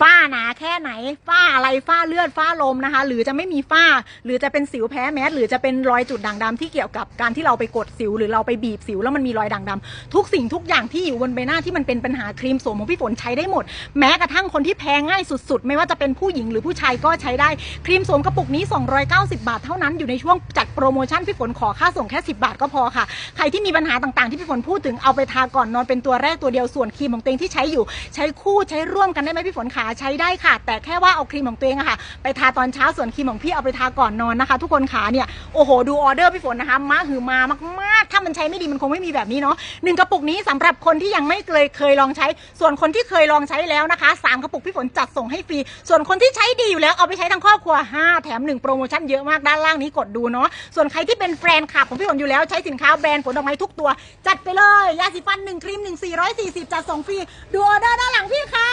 ฝ้าหนาแค่ไหน ฝ้าอะไรฝ้าเลือดฝ้าลมนะคะ หรือจะไม่มีฝ้า หรือจะเป็นสิวแพ้แมสหรือจะเป็นรอยจุดด่างดำที่เกี่ยวกับการที่เราไปกดสิว หรือเราไปบีบสิวแล้วมันมีรอยด่างดำทุกสิ่งทุกอย่างที่อยู่บนใบหน้าที่มันเป็นปัญหาครีมโสมของพี่ฝนใช้ได้หมด แม้กระทั่งคนที่แพ้ง่ายสุด ๆ ไม่ว่าจะเป็นผู้หญิงหรือผู้ชายก็ใช้ได้ครีมโสมกระปุกนี้ 290 บาทเท่านั้นอยู่ในช่วงจัดโปรโมชั่นพี่ฝนขอค่าส่งแค่ 10 บาทก็พอค่ะ ใครที่มีปัญหาต่างๆที่พี่ฝนพูดถึงเอาไปทาก่อนนอนเป็นตัวแรกตัวเดียวส่วนครีมของเองที่ใช้อยู่ใช้คู่ใช้ร่วมกันได้ไหมพี่ฝนขาใช้ได้ค่ะ แต่แค่ว่าเอาครีมของตัวเองอะค่ะ ไปทาตอนเช้าส่วนครีมของพี่เอาไปทาก่อนนอนนะคะ ทุกคนขาเนี่ยโอ้โหดูออเดอร์พี่ฝนนะคะมาหือมามากๆ ถ้ามันใช้ไม่ดีมันคงไม่มีแบบนี้เนาะหนึ่งกระปุกนี้สำหรับคนที่ยังไม่เคยเคยลองใช้ ส่วนคนที่เคยลองใช้แล้วนะคะสามกระปุกพี่ฝนจัดส่งให้ฟรีส่วนคนที่ใช้ดีอยู่แล้วเอาไปใช้ทั้งครอบครัว 5 แถม 1 โปรโมชั่นเยอะมากด้านล่างนี้กดดูเนาะส่วนใครที่เป็นแฟนคลับของพี่ฝนอยู่แล้วใช้สินค้าแบรนด์ฝนดอกไม้ทุกตัว จัดไปเลยยาสีฟัน1ครีม1 440จัดส่งฟรีดูออเดอร์ด้านหลังพี่ค่ะ